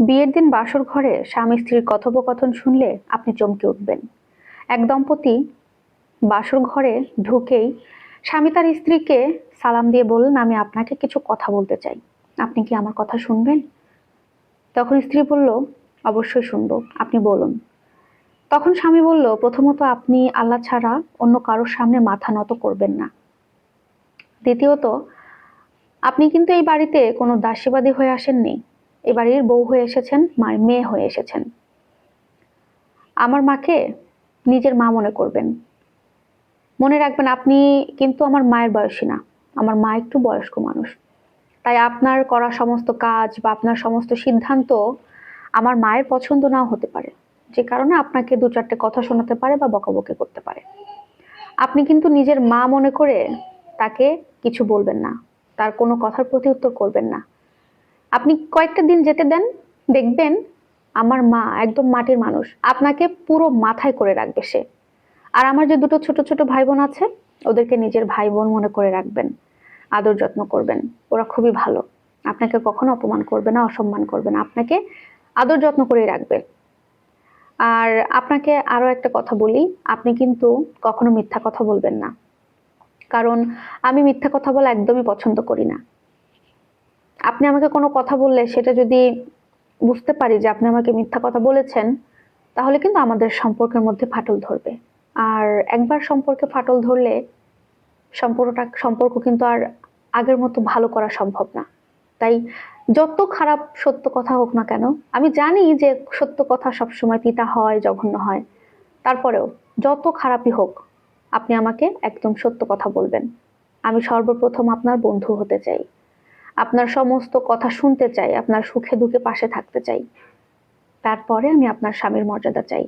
বিয়ের দিন বাসর ঘরে স্বামী স্ত্রীর কথোপকথন শুনলে আপনি চমকে উঠবেন। এক দম্পতি বাসর ঘরে ঢুকেই স্বামী তার স্ত্রীকে সালাম দিয়ে বললেন, আমি আপনাকে কিছু কথা বলতে চাই। আপনি কি আমার কথা শুনবেন? তখন স্ত্রী বলল, অবশ্যই শুনব। আপনি বলুন। তখন স্বামী বলল, প্রথমত আপনি আল্লাহ ছাড়া অন্য কারোর সামনে মাথা নত করবেন না। দ্বিতীয়ত, আপনি কিন্তু এই বাড়িতে কোনো দাসীবাদী হয়ে আসেননি। এ বাড়ির বউ হয়ে এসেছেন, মার মেয়ে হয়ে এসেছেন। আমার মাকে নিজের মা মনে করবেন। মনে রাখবেন, আপনি কিন্তু আমার মায়ের বয়সী না। আমার মা একটু বয়স্ক মানুষ। তাই আপনার করা সমস্ত কাজ বা আপনার সমস্ত সিদ্ধান্ত আমার মায়ের পছন্দ নাও হতে পারে। যে কারণে আপনাকে দু চারটে কথা শোনাতে পারে বা বকাবকি করতে পারে। আপনি কিন্তু নিজের মা মনে করে তাকে কিছু বলবেন না। তার কোনো কথার প্রতি উত্তর করবেন না। আপনি কয়েকটা দিন যেতে দেন, দেখবেন আমার মা একদম মাটির মানুষ। আপনাকে পুরো মাথায় করে রাখবে সে। আর আমার যে দুটো ছোট ছোট ভাই বোন আছে, ওদেরকে নিজের ভাই বোন মনে করে রাখবেন। আদর যত্ন করবেন। ওরা খুবই ভালো। আপনাকে কখনো অপমান করবে না, অসম্মান করবে না। আপনাকে আদর যত্ন করে রাখবে। আর আপনাকে আরও একটা কথা বলি, আপনি কিন্তু কখনো মিথ্যা কথা বলবেন না। কারণ আমি মিথ্যা কথা বলা একদমই পছন্দ করি না। আপনি আমাকে কোনো কথা বললে সেটা যদি বুঝতে পারি যে আপনি আমাকে মিথ্যা কথা বলেছেন, তাহলে কিন্তু আমাদের সম্পর্কের মধ্যে ফাটল ধরবে। আর একবার সম্পর্কে ফাটল ধরলে সম্পর্কটা, সম্পর্ক কিন্তু আর আগের মতো ভালো করা সম্ভব না। তাই যত খারাপ সত্য কথা হোক না কেন, আমি জানি যে সত্য কথা সবসময় তিতা হয়, জঘন্য হয়। তারপরেও যত খারাপই হোক, আপনি আমাকে একদম সত্য কথা বলবেন। আমি সর্বপ্রথম আপনার বন্ধু হতে চাই। আপনার সমস্ত কথা শুনতে চাই, আপনার সুখে দুঃখে পাশে থাকতে চাই। তারপরে আমি আপনার স্বামীর মর্যাদা চাই।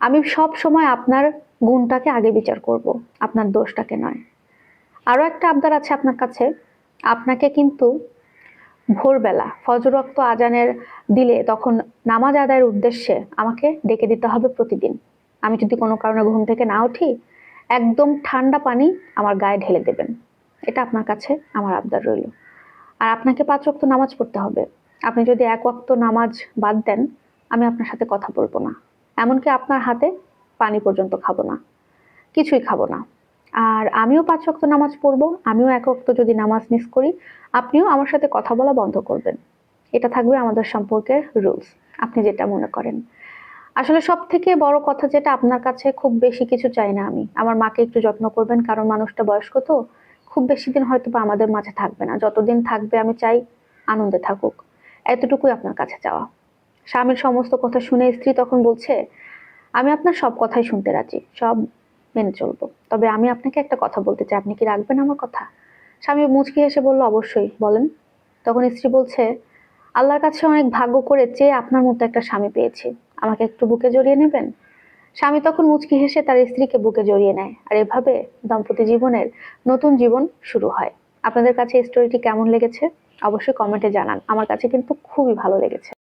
আমি সব সময় আপনার গুণটাকে আগে বিচার করব, আপনার দোষটাকে নয়। আরও একটা আবদার আছে আপনার কাছে। আপনাকে কিন্তু ভোরবেলা ফজরক্ত আজানের দিলে তখন নামাজ আদায়ের উদ্দেশ্যে আমাকে ডেকে দিতে হবে প্রতিদিন। আমি যদি কোনো কারণে ঘুম থেকে না উঠি, একদম ঠান্ডা পানি আমার গায়ে ঢেলে দেবেন। এটা আপনার কাছে আমার আবদার রইল। আর আপনাকে পাঁচ ওয়াক্ত নামাজ পড়তে হবে। আপনি যদি এক ওয়াক্ত নামাজ বাদ দেন, আমি আপনার সাথে কথা বলব না। এমনকি আপনার হাতে পানি পর্যন্ত খাব না। কিছুই খাব না। আর আমিও পাঁচ ওয়াক্ত নামাজ পড়ব, আমিও এক ওয়াক্ত যদি নামাজ মিস করি, আপনিও আমার সাথে কথা বলা বন্ধ করবেন। এটা থাকবে আমাদের সম্পর্কের রুলস, আপনি যেটা মনে করেন। আসলে সব থেকে বড় কথা যেটা, আপনার কাছে খুব বেশি কিছু চাই না আমি। আমার মাকে একটু যত্ন করবেন, কারণ মানুষটা বয়স্ক তো। খুব বেশি দিন হয়তো বা আমাদের মাঝে থাকবে না। যতদিন থাকবে, আমি চাই আনন্দে থাকুক। এতটুকুই আপনার কাছে চাওয়া। স্বামীর সমস্ত কথা শুনে স্ত্রী তখন বলছে, আমি আপনার সব কথাই শুনতে রাজি, সব মেনে চলবো। তবে আমি আপনাকে একটা কথা বলতে চাই। আপনি কি রাখবেন আমার কথা? স্বামী মুচকি হেসে বলল, অবশ্যই। বলেন। তখন স্ত্রী বলছে, আল্লাহর কাছে অনেক ভাগ্য করে চেয়ে আপনার মতো একটা স্বামী পেয়েছি। আমাকে একটু বুকে জড়িয়ে নেবেন? স্বামী তখন মুচকি হেসে তার স্ত্রীকে বুকে জড়িয়ে নেয়, আর এভাবে দম্পতি জীবনের নতুন জীবন শুরু হয়। আপনাদের কাছে স্টোরিটি কেমন লেগেছে? অবশ্যই কমেন্টে জানান। আমার কাছে কিন্তু খুবই ভালো লেগেছে।